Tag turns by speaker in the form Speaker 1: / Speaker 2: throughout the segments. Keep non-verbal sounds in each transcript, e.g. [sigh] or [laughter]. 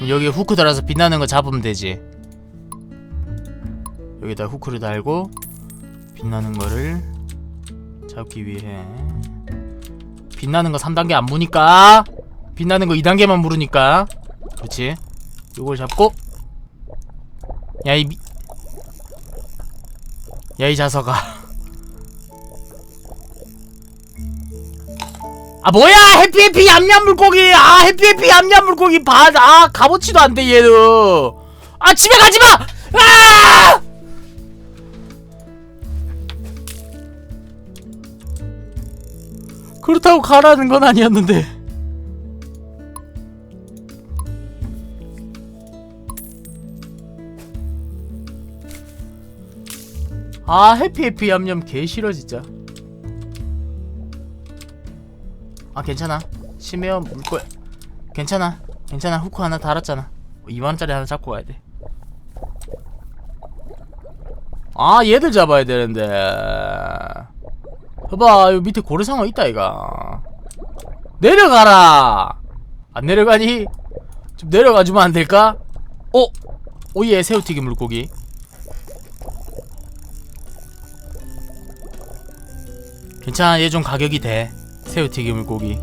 Speaker 1: 그럼 여기 후크 달아서 빛나는 거 잡으면 되지. 여기다 후크를 달고 빛나는 거를 잡기 위해. 빛나는 거 3단계 안 무니까. 빛나는 거 2단계만 무르니까. 그렇지? 요걸 잡고. 야이 미... 야이 자석아 [laughs] 아 뭐야 해피해피 얌얌 물고기. 아 해피해피 얌얌 물고기. 봐아 값어치도 안 돼 얘는. 아 집에 가지마! 아! 그렇다고 가라는 건 아니었는데. 아 해피해피 얌얌 개 싫어 진짜 아 괜찮아. 심해요 물거야 괜찮아. 괜찮아. 후크 하나 달았잖아. 2만원짜리 하나 잡고 가야 돼 아 얘들 잡아야 되는데. 봐봐 여기 밑에 고래상어 있다 이가 내려가라! 안 내려가니? 좀 내려가주면 안 될까? 어? 오예 새우튀김 물고기. 괜찮아 얘 좀 가격이 돼 새우튀김 물고기.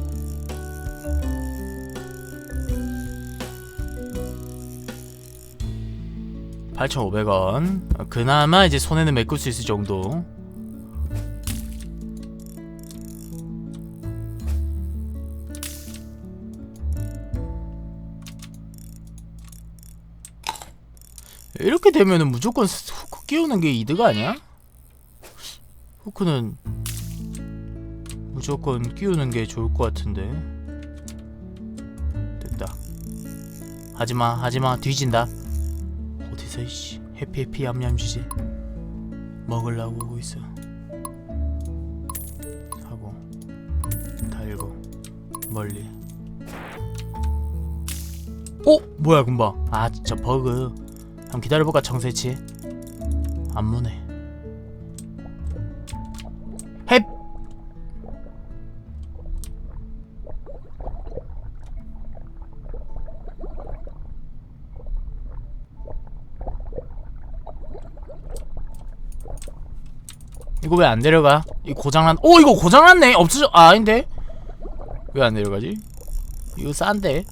Speaker 1: (8,500원) 그나마 이제 손에는 메꿀 수 있을 정도. 이렇게 되면은 무조건 후크 끼우는 게 이득 아니야? 후크는 무조건 끼우는 게 좋을 것 같은데. 됐다. 하지마 하지마 뒤진다. 어디서 이씨 해피해피 얌얌 주지 먹으려고 오고 있어. 하고 달고 멀리. 어? 뭐야 금방. 아 진짜 버그. 한번 기다려볼까 청새치? 안 무네 이거 왜 안 내려가? 이 고장난 오 이거 고장났네. 없어져 아 아닌데? 왜 안 내려가지? 이거 싼데?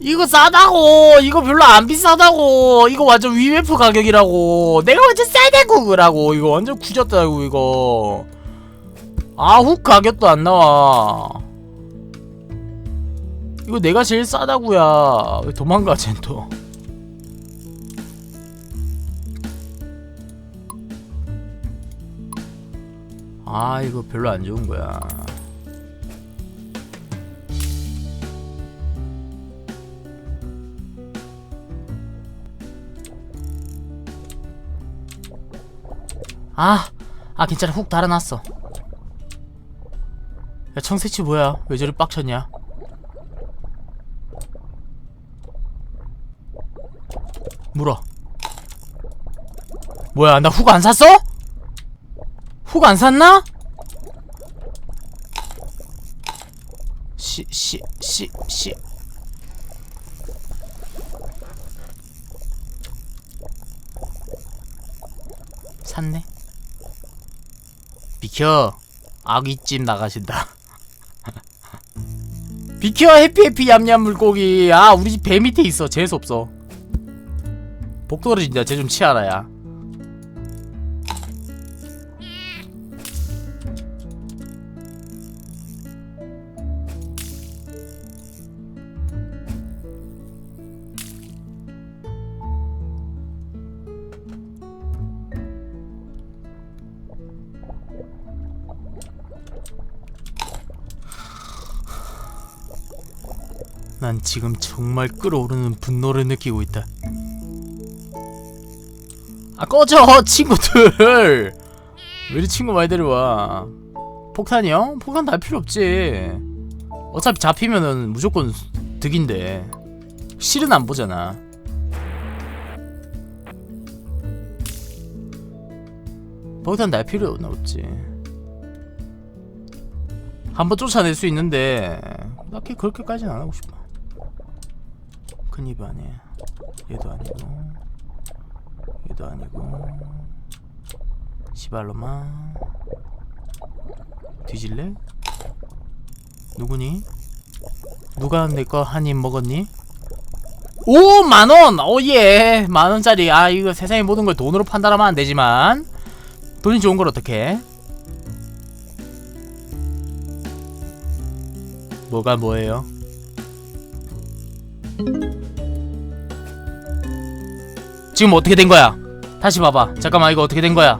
Speaker 1: 이거 싸다고! 이거 별로 안 비싸다고! 이거 완전 위메프 가격이라고! 내가 완전 싸다고 그라고! 이거 완전 구졌다고 이거. 아훅 가격도 안 나와. 이거 내가 제일 싸다구야. 왜 도망가 쟨또 아 이거 별로 안 좋은 거야. 아, 아 괜찮아. 훅 달아놨어. 야 청새치 뭐야? 왜 저리 빡쳤냐? 물어. 뭐야 나 훅 안 샀어? 훅 안 샀나? 씨, 씨, 씨, 씨. 샀네. 비켜. 아귀찜 나가신다. [laughs] 비켜 해피해피 얌얌 물고기. 아 우리 집 배 밑에 있어. 재수 없어. 복 떨어진다. 쟤 좀 치아라 야. 지금 정말 끓어오르는 분노를 느끼고 있다. 아 꺼져 친구들. 왜 이리 친구 많이 데려와? 폭탄이요? 폭탄 달 필요 없지. 어차피 잡히면은 무조건 득인데. 실은 안 보잖아. 폭탄 날 필요는 없지. 한번 쫓아낼 수 있는데 딱히 그렇게까지는 안 하고 싶어 큰 입 아니야 얘도 아니고 얘도 아니고 시발로마 뒤질래? 누구니? 누가 내 거 한 입 먹었니? 오 만원! 오예 만원짜리 아 이거 세상의 모든 걸 돈으로 판단하면 안 되지만 돈이 좋은 걸 어떡해 뭐가 뭐예요? 지금 어떻게 된 거야? 다시 봐봐. 잠깐만 이거 어떻게 된 거야?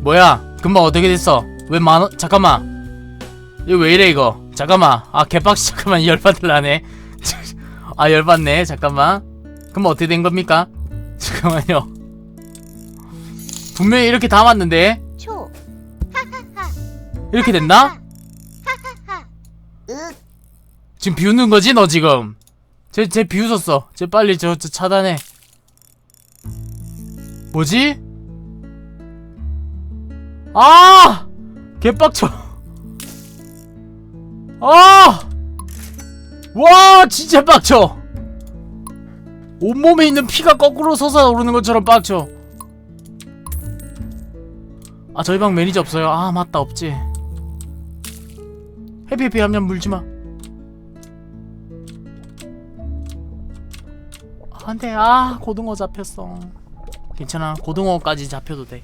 Speaker 1: 뭐야? 금방 어떻게 됐어? 왜 만원 잠깐만. 이거 왜 이래 이거? 잠깐만. 아 개빡치. [laughs] 잠깐만 열받을라네. [laughs] 아 열받네. 잠깐만. 그럼 어떻게 된 겁니까? [laughs] 잠깐만요. 분명히 이렇게 담았는데.
Speaker 2: 초.
Speaker 1: 이렇게 됐나?
Speaker 2: 윽.
Speaker 1: 지금 비웃는 거지 너 지금? 쟤, 쟤 비웃었어. 쟤 빨리 저, 저 차단해 뭐지? 아! 개빡쳐. 아! 와 진짜 빡쳐. 온몸에 있는 피가 거꾸로 솟아오르는 것처럼 빡쳐. 아 저희 방 매니저 없어요. 아 맞다 없지. 해피 해피 하면 물지 마. 안 돼 아 고등어 잡혔어 괜찮아. 고등어까지 잡혀도 돼.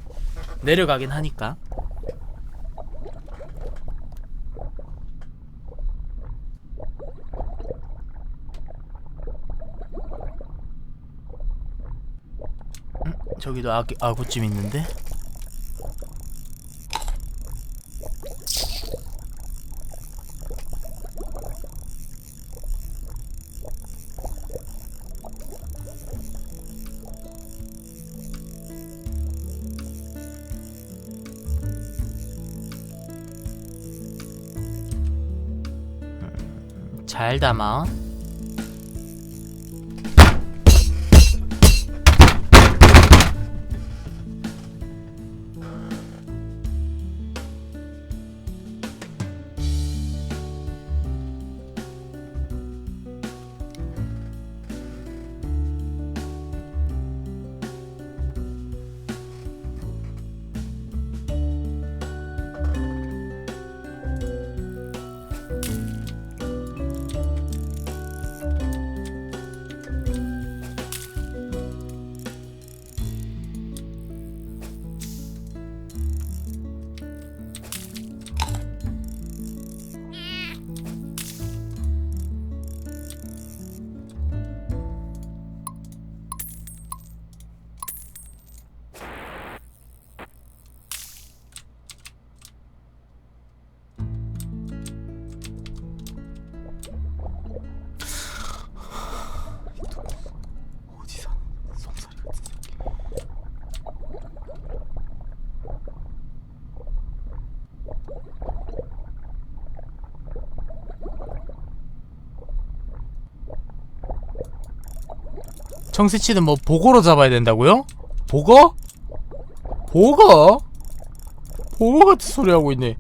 Speaker 1: 내려가긴 하니까. 음, 저기도 아, 아구찜 있는데 잘 담아 청새치는 뭐 보고로 잡아야 된다고요? 보거? 보거? 보거 같은 소리 하고 있네.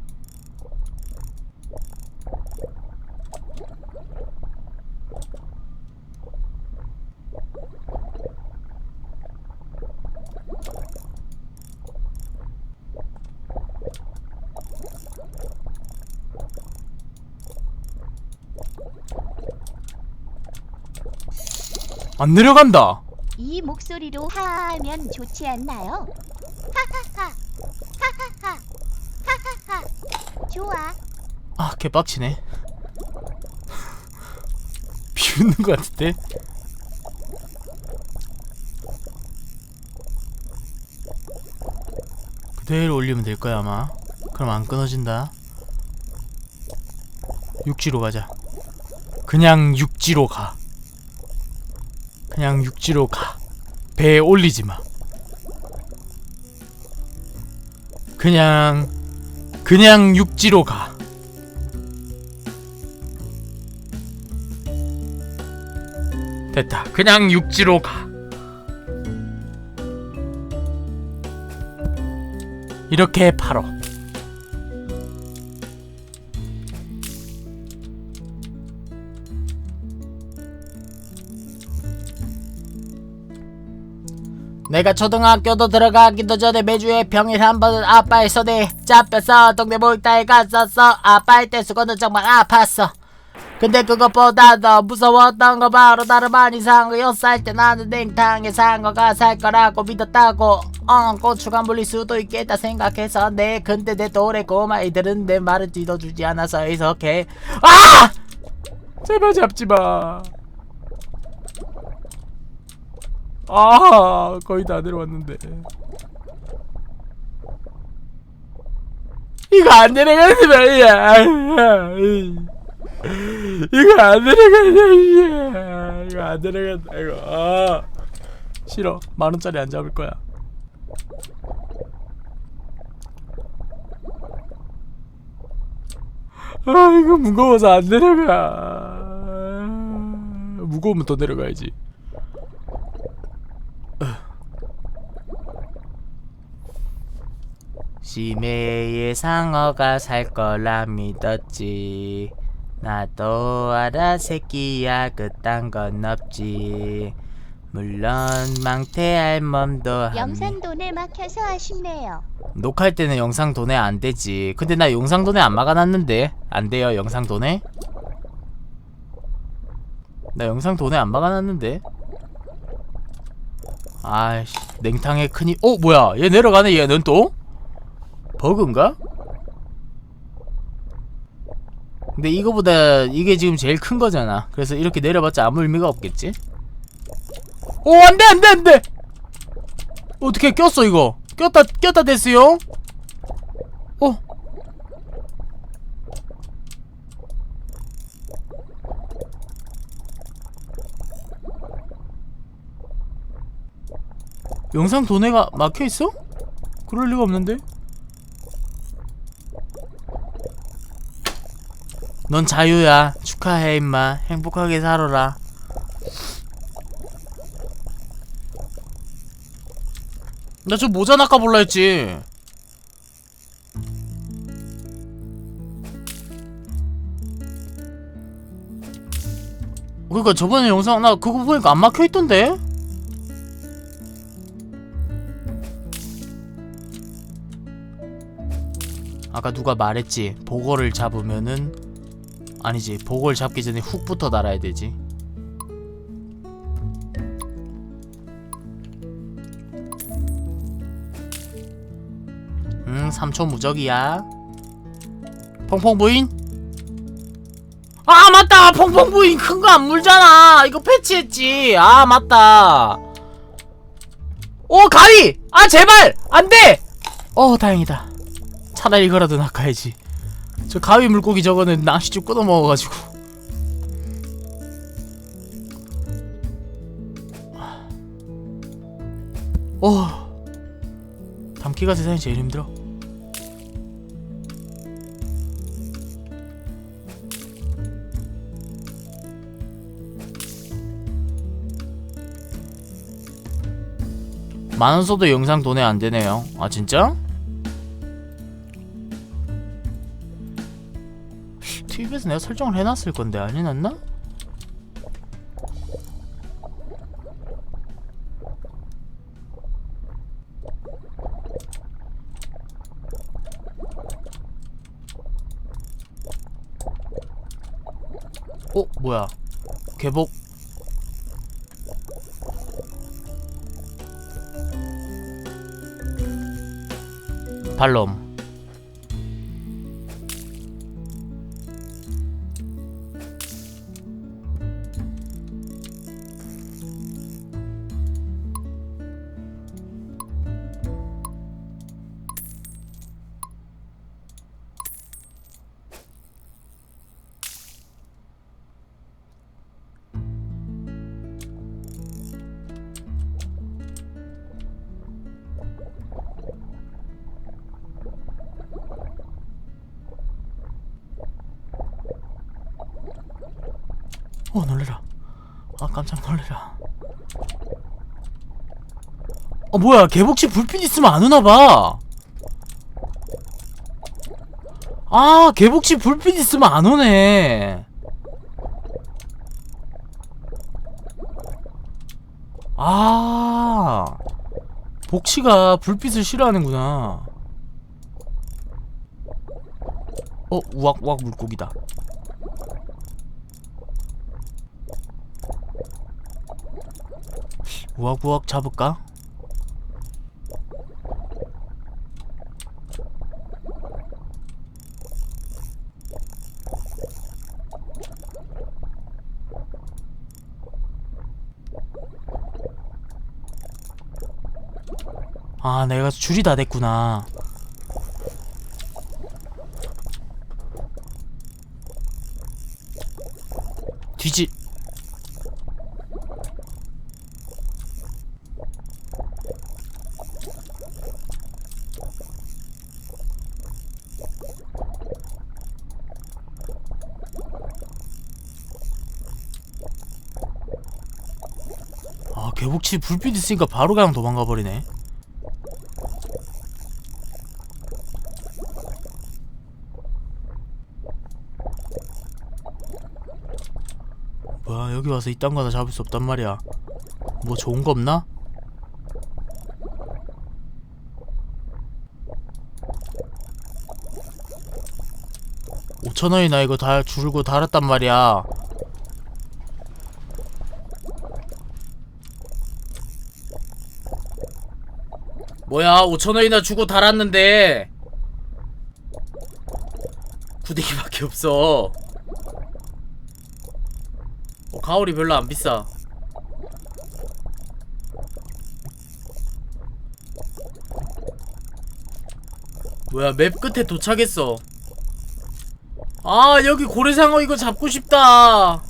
Speaker 1: 안 내려간다.
Speaker 2: 이 목소리로 하하하면 좋지 않나요? 하하하. 하하하. 하하하. 좋아.
Speaker 1: 아 개빡치네 비웃는 것 같은데 그대로 올리면 될 거야 아마 그럼 안 끊어진다 육지로 가자 그냥 육지로 가 그냥 육지로 가 배에 올리지 마 그냥 그냥 육지로 가 됐다. 그냥 육지로 가. 이렇게 팔어. 내가 초등학교도 들어가기도 전에 매주에 평일 한 번은 아빠의 손에 잡혀서 동네 목욕탕에 갔었어. 아빠의 떼수건은 정말 아팠어. 근데 그것보다 더 무서웠던 거 바로 다름 아닌 상어였을 때 나는 냉탕에 상어가 살 거라고 믿었다고. 어 고추가 물릴 수도 있겠다 생각해서. 네 근데 내 또래 꼬마이들은 내 말을 뒤져주지 않아서 이렇게. 아! 제발 잡지마 아 거의 다 내려왔는데. 이거 안 내려가지 말이야 이거 안 내려가냐 이거 안 내려간다 이거. 아. 싫어. 만원짜리 안 잡을 거야. 아 이거 무거워서 안 내려가. 무거우면 더 내려가야지 심해의 상어가 살 거라 믿었지 나도 알아 새끼야 그딴 건 없지 물론 망태할 몸도 한
Speaker 2: 영상 돈에 막혀서 아쉽네요.
Speaker 1: 녹화할 때는 영상 돈에 안 되지. 근데 나 영상 돈에 안 막아놨는데 안 돼요 영상 돈에? 나 영상 돈에 안 막아놨는데. 아이씨 냉탕에 큰이. 어 뭐야? 얘 내려가네 얘는 또? 버그인가? 근데 이거보다 이게 지금 제일 큰 거잖아. 그래서 이렇게 내려봤자 아무 의미가 없겠지? 오 안돼 안돼 안돼. 어떻게 꼈어 이거? 꼈다 꼈다 됐어요? 어? 영상 도내가 막혀 있어? 그럴 리가 없는데. 넌 자유야. 축하해 임마. 행복하게 살아라. 나 저 모자 낚아볼라 했지. 그니까 저번에 영상 나 그거 보니까 안 막혀 있던데? 아까 누가 말했지 보고를 잡으면은 아니지. 보고를 잡기 전에 훅부터 달아야 되지. 음 3초 무적이야. 퐁퐁 부인? 아 맞다! 퐁퐁 부인 큰 거 안 물잖아. 이거 패치했지. 아 맞다. 오 가위! 아 제발! 안돼! 어 다행이다. 차라리 이거라도 낚아야지 저 가위 물고기 저거는 낚시줄 끊어 먹어가지고. 오 담기가 세상에 제일 힘들어. 만원 써도 영상 돈에 안 되네요. 아 진짜? TV에서 내가 설정을 해놨을 건데 안 해놨나? 어 뭐야? 개복. 발롬 뭐야 개복치 불빛 있으면 안 오나봐 아 개복치 불빛 있으면 안 오네 아 복치가 불빛을 싫어하는구나. 어, 우악우악 물고기다. 우악우악 잡을까? 아, 내가 줄이 다 됐구나. 뒤지. 아, 개복치 불빛 있으니까 바로 그냥 도망가 버리네. 뭐야 여기 와서 이딴 거나 잡을 수 없단 말이야. 뭐 좋은 거 없나? 오천원이나 이거 다 줄고 달았단 말이야. 뭐야 5천원이나 주고 달았는데. 구데기밖에 없어 어, 가오리 별로 안 비싸. 뭐야 맵 끝에 도착했어. 아 여기 고래상어 이거 잡고 싶다.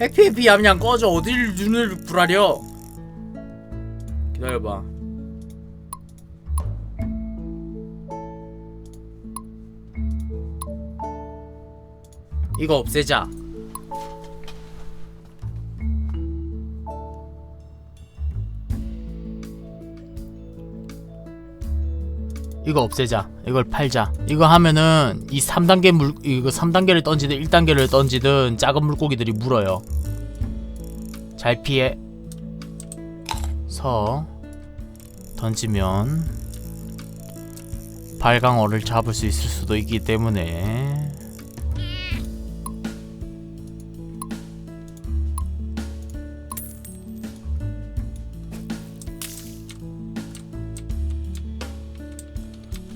Speaker 1: 해피해피 얌양 꺼져 어딜 눈을 부라려. 기다려봐. 이거 없애자. 이거 없애자. 이걸 팔자. 이거 하면은 이 3단계 물 이거 3단계를 던지든 1단계를 던지든 작은 물고기들이 물어요. 잘 피해. 서 던지면 발광어를 잡을 수 있을 수도 있기 때문에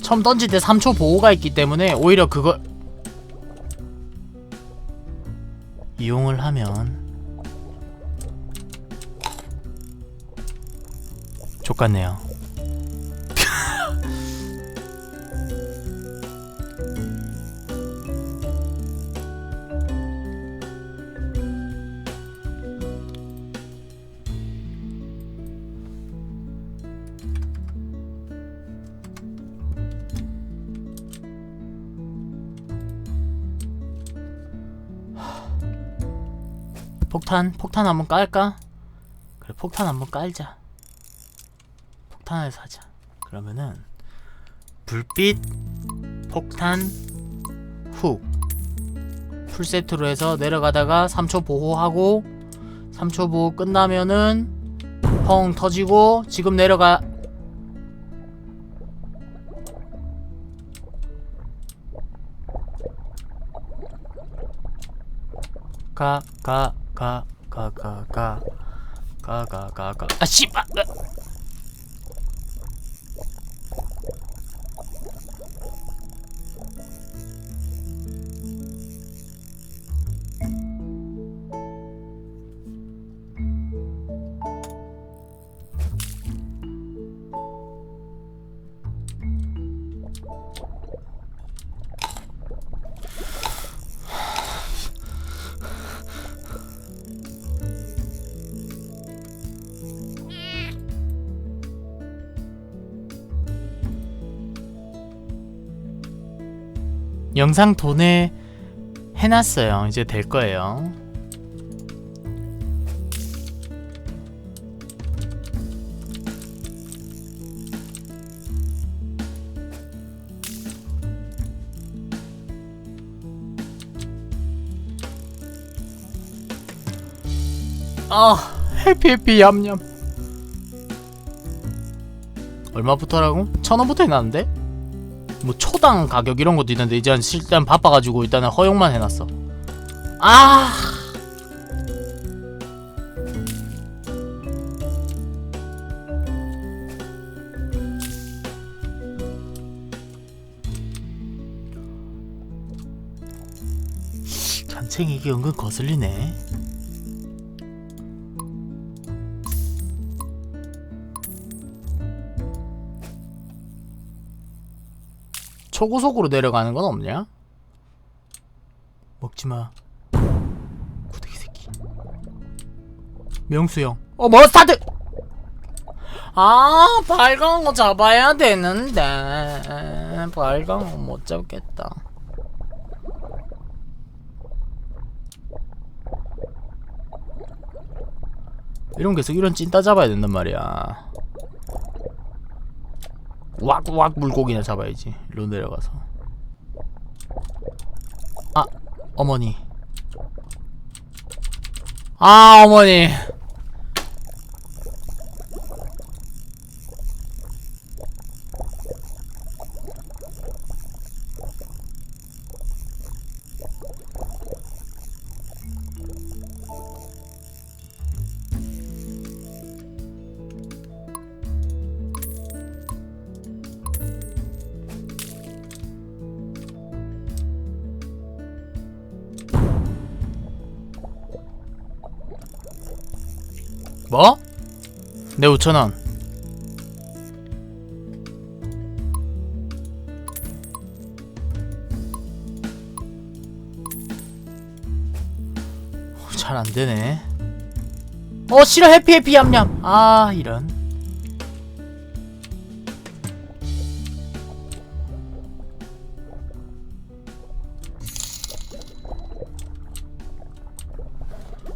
Speaker 1: 처음 던질 때 3초 보호가 있기 때문에 오히려 그걸 이용을 하면 족같네요. 폭탄 폭탄 한번 깔까? 그래 폭탄 한번 깔자. 폭탄을 사자. 그러면은 불빛 폭탄 훅 풀세트로 해서 내려가다가 3초 보호하고 3초 보호 끝나면은 펑 터지고 지금 내려가 가 가 가가가가가가 가가 아 씨발 으. 영상 돈에 해놨어요. 이제 될 거예요. 아 해피 해피 얌얌 얼마부터라고? 천 원부터 해놨는데? 뭐 초당 가격 이런 것도 있는데 이제 일단 바빠가지고 일단은 허용만 해놨어. 아! 잔챙이 이게 은근 거슬리네 초고속으로 내려가는 건 없냐? 먹지마. 구데기 새끼. 명수 형어 뭐 스타트 아 빨간 거 잡아야 되는데. 빨간 거 못 잡겠다. 이런 계속 이런 찐따 잡아야 된단 말이야 왁왁 물고기나 잡아야지. 일로 내려가서. 아 어머니. 아 어머니 뭐? 내 5천원. 잘 안되네. 어 싫어. 해피 해피 얌얌. 아 이런.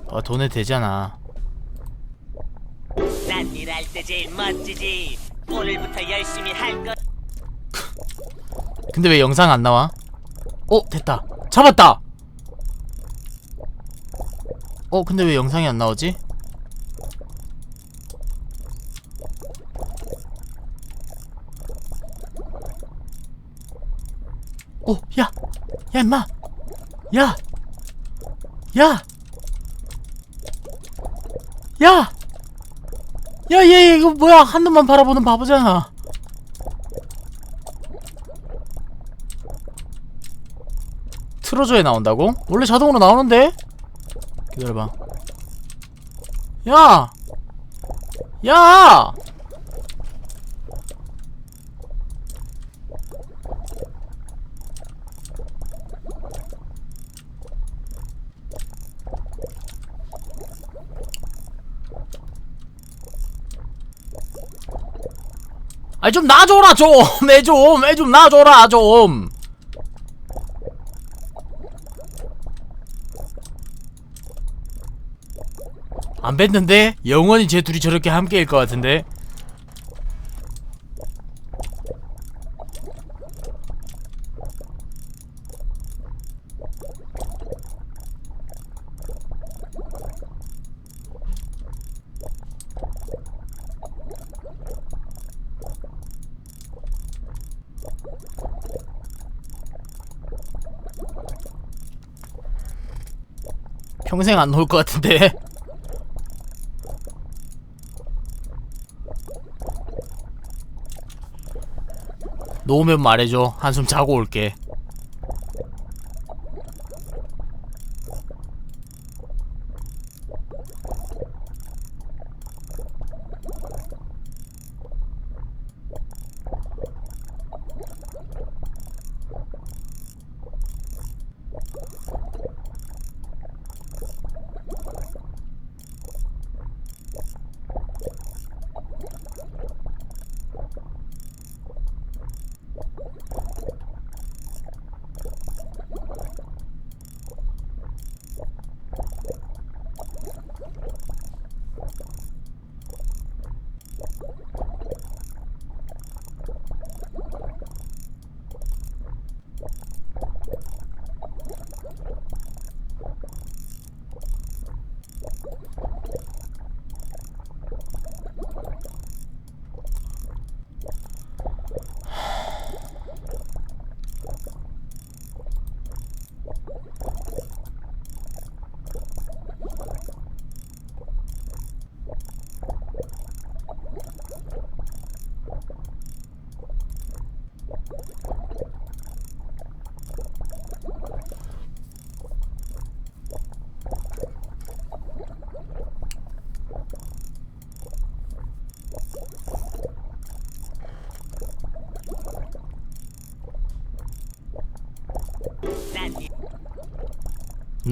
Speaker 1: 어 돈에 되잖아.
Speaker 3: 난 일할 때 제일 멋지지. 오늘부터 열심히 할 거.
Speaker 1: 근데 왜 영상 안 나와? 어 됐다 잡았다 어 근데 왜 영상이 안 나오지? 어, 야! 야, 임마! 야! 야! 야! 야, 얘, 얘, 이거 뭐야? 한 눈만 바라보는 바보잖아. 틀어줘야 나온다고? 원래 자동으로 나오는데? 기다려봐. 야! 야! 아니 좀 놔줘라 좀! [laughs] 애 좀! 애좀 놔줘라 좀! 안 뵀는데? 영원히 쟤 둘이 저렇게 함께일 것 같은데? 평생 안 놓을 것 같은데? [laughs] 놓으면 말해줘. 한숨 자고 올게.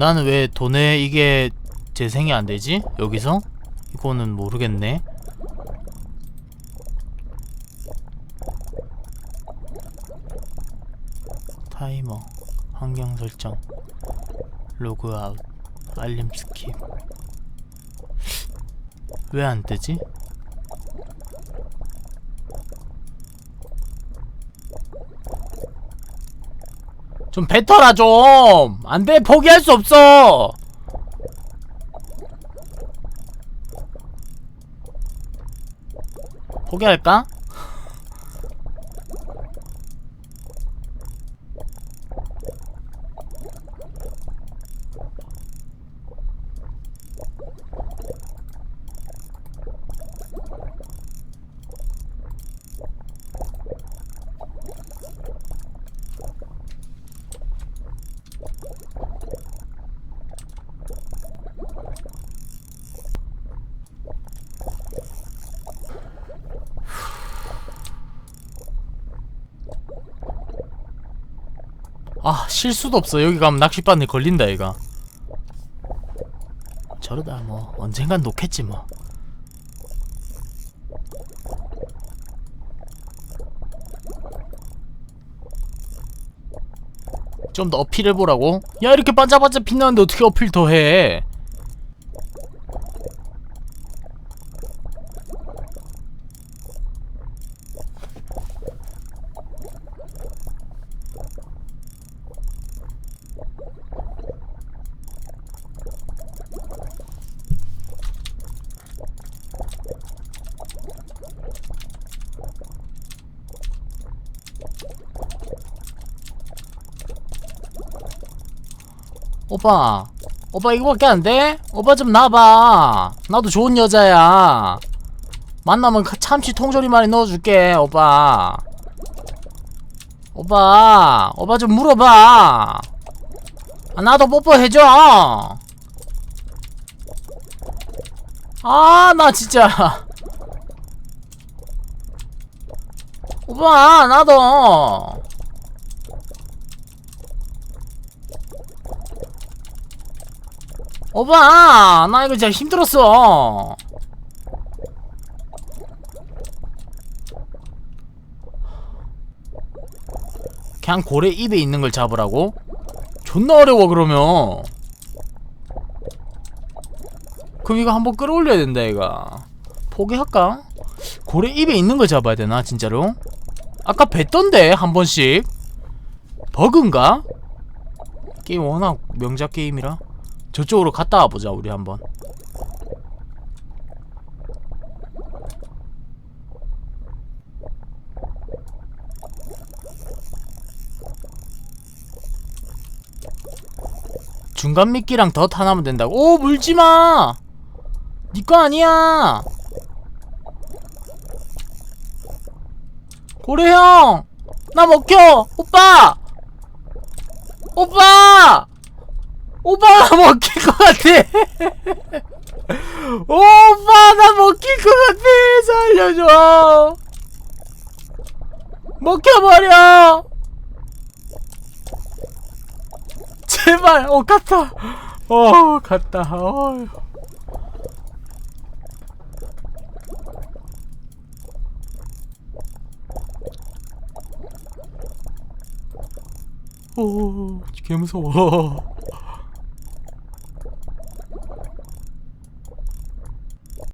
Speaker 1: 나는 왜 돈에 이게 재생이 안 되지? 여기서? 이거는 모르겠네. 타이머, 환경 설정, 로그아웃, 알림 스킵. 왜안 뜨지? 좀 뱉어라 좀! 안 돼! 포기할 수 없어! 포기할까? 아 실수도 없어. 여기 가면 낚싯바늘 걸린다 얘가. 저러다 뭐 언젠간 놓겠지 뭐. 좀더 어필해보라고? 야 이렇게 반짝반짝 빛나는데 어떻게 어필 더해 오빠. 오빠 이거밖에 안 돼? 오빠 좀 나와봐. 나도 좋은 여자야. 만나면 그 참치 통조림 많이 넣어줄게 오빠. 오빠 오빠 좀 물어봐. 아, 나도 뽀뽀해줘. 아 나 진짜. [laughs] 오빠 나도 오빠 나 이거 진짜 힘들었어 그냥 고래 입에 있는 걸 잡으라고? 존나 어려워 그러면 그럼 이거 한번 끌어올려야 된다 이거 포기할까? 고래 입에 있는 걸 잡아야 되나 진짜로? 아까 뵀던데 한 번씩 버그인가? 게임 워낙 명작 게임이라 저쪽으로 갔다 와보자 우리 한번. 중간 미끼랑 덧 하나면 된다고? 오 물지마! 니거 아니야! 고래 형 나 먹혀! 오빠! 오빠 오빠 나 먹힐 것 같아. [laughs] 오빠 나 먹힐 것 같아. 살려줘. 먹혀버려. 제발 어 갔다. 어 갔다. 어 오, 개 무서워.